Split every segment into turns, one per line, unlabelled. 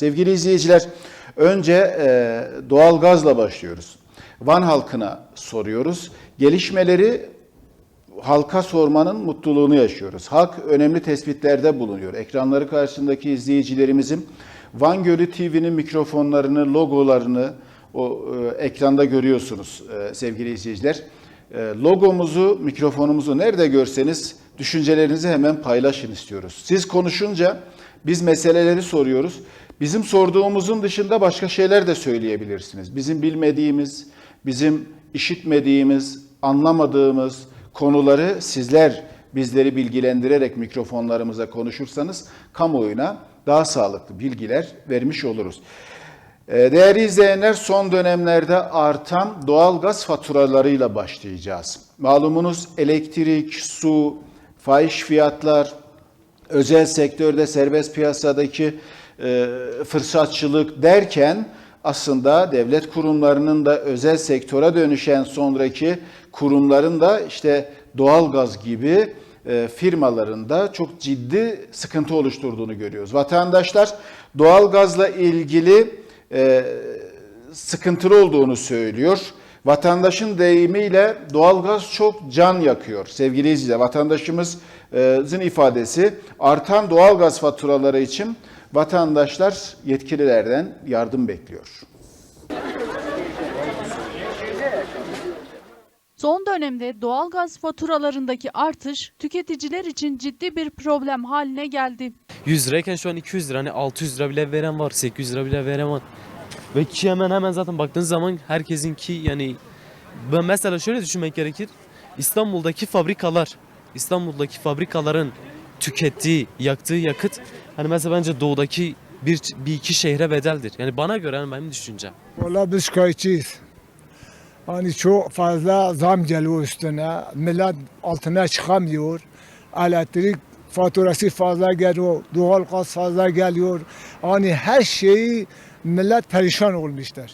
Sevgili izleyiciler, önce e, doğal gazla başlıyoruz. Van halkına soruyoruz. Gelişmeleri halka sormanın mutluluğunu yaşıyoruz. Halk önemli tespitlerde bulunuyor. Ekranları karşısındaki izleyicilerimizin Van Gölü TV'nin mikrofonlarını, logolarını o e, ekranda görüyorsunuz e, sevgili izleyiciler. E, logomuzu, mikrofonumuzu nerede görseniz düşüncelerinizi hemen paylaşın istiyoruz. Siz konuşunca biz meseleleri soruyoruz. Bizim sorduğumuzun dışında başka şeyler de söyleyebilirsiniz. Bizim bilmediğimiz, bizim işitmediğimiz, anlamadığımız konuları sizler bizleri bilgilendirerek mikrofonlarımıza konuşursanız kamuoyuna daha sağlıklı bilgiler vermiş oluruz. Ee, Değerli izleyenler son dönemlerde artan doğal gaz faturalarıyla başlayacağız. Malumunuz elektrik, su, fahiş fiyatlar, özel sektörde serbest piyasadaki fırsatçılık derken aslında devlet kurumlarının da özel sektöre dönüşen sonraki kurumların da işte doğalgaz gibi e, firmalarında çok ciddi sıkıntı oluşturduğunu görüyoruz. Vatandaşlar doğalgazla ilgili e, sıkıntılı olduğunu söylüyor. Vatandaşın deyimiyle doğalgaz çok can yakıyor sevgili izleyiciler. Vatandaşımızın ifadesi artan doğalgaz faturaları için vatandaşlar yetkililerden yardım bekliyor.
Son dönemde doğalgaz faturalarındaki artış tüketiciler için ciddi bir problem haline geldi.
100 lirayken şu an 200 lira. Hani 600 lira bile veren var, 800 lira bile veren var. Ve ki hemen hemen zaten baktığınız zaman herkesinki yani ben mesela şöyle düşünmek gerekir. İstanbul'daki fabrikalar, İstanbul'daki fabrikaların tükettiği, yaktığı yakıt hani mesela bence doğudaki bir, bir iki şehre bedeldir. Yani bana göre hani benim düşüncem.
Valla biz şikayetçiyiz. Hani çok fazla zam geliyor üstüne. Millet altına çıkamıyor. Elektrik faturası fazla geliyor. Doğal gaz fazla geliyor. Hani her şeyi millet perişan olmuşlar.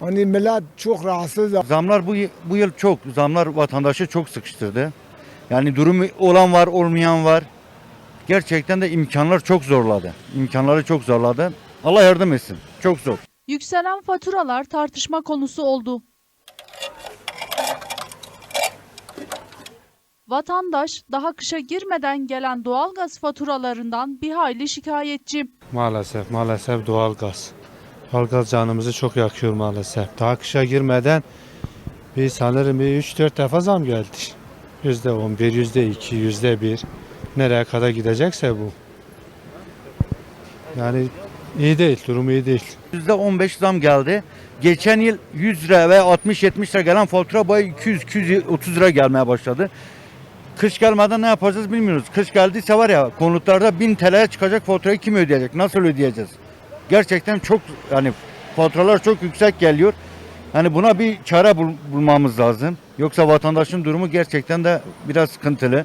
Hani millet çok rahatsız.
Zamlar bu, bu yıl çok, zamlar vatandaşı çok sıkıştırdı. Yani durumu olan var, olmayan var. Gerçekten de imkanlar çok zorladı. İmkanları çok zorladı. Allah yardım etsin. Çok zor.
Yükselen faturalar tartışma konusu oldu. Vatandaş daha kışa girmeden gelen doğalgaz faturalarından bir hayli şikayetçi.
Maalesef, maalesef doğalgaz. Doğalgaz canımızı çok yakıyor maalesef. Daha kışa girmeden bir sanırım bir 3-4 defa zam geldi. Yüzde 11, yüzde 2, yüzde 1. Nereye kadar gidecekse bu. Yani iyi değil, durum iyi değil.
%15 zam geldi. Geçen yıl 100 lira ve 60-70 lira gelen fatura bu ay 200-230 lira gelmeye başladı. Kış gelmeden ne yapacağız bilmiyoruz. Kış geldiyse var ya konutlarda 1000 TL'ye çıkacak faturayı kim ödeyecek? Nasıl ödeyeceğiz? Gerçekten çok yani faturalar çok yüksek geliyor. Hani buna bir çare bul- bulmamız lazım. Yoksa vatandaşın durumu gerçekten de biraz sıkıntılı.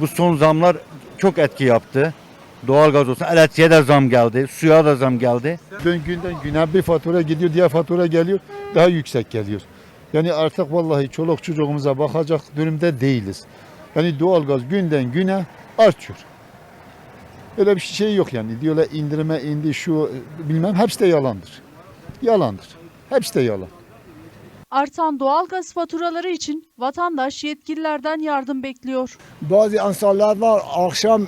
Bu son zamlar çok etki yaptı. Doğalgaz olsun, elektriğe de zam geldi, suya da zam geldi.
Gün günden güne bir fatura gidiyor, diğer fatura geliyor, daha yüksek geliyor. Yani artık vallahi çoluk çocuğumuza bakacak durumda değiliz. Yani doğalgaz günden güne artıyor. Öyle bir şey yok yani. Diyorlar indirime indi şu bilmem hepsi de yalandır. Yalandır. Hepsi de yalan.
Artan doğalgaz faturaları için vatandaş yetkililerden yardım bekliyor.
Bazı insanlar var akşam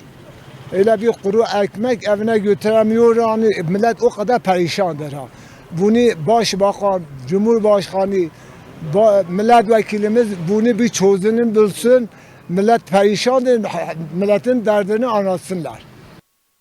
öyle bir kuru ekmek evine götüremiyor. Yani millet o kadar perişandır ha. Bunu başbakan, cumhurbaşkanı, ba- milletvekilimiz bunu bir çözümünü bulsun. Millet perişandır, milletin derdini anlatsınlar.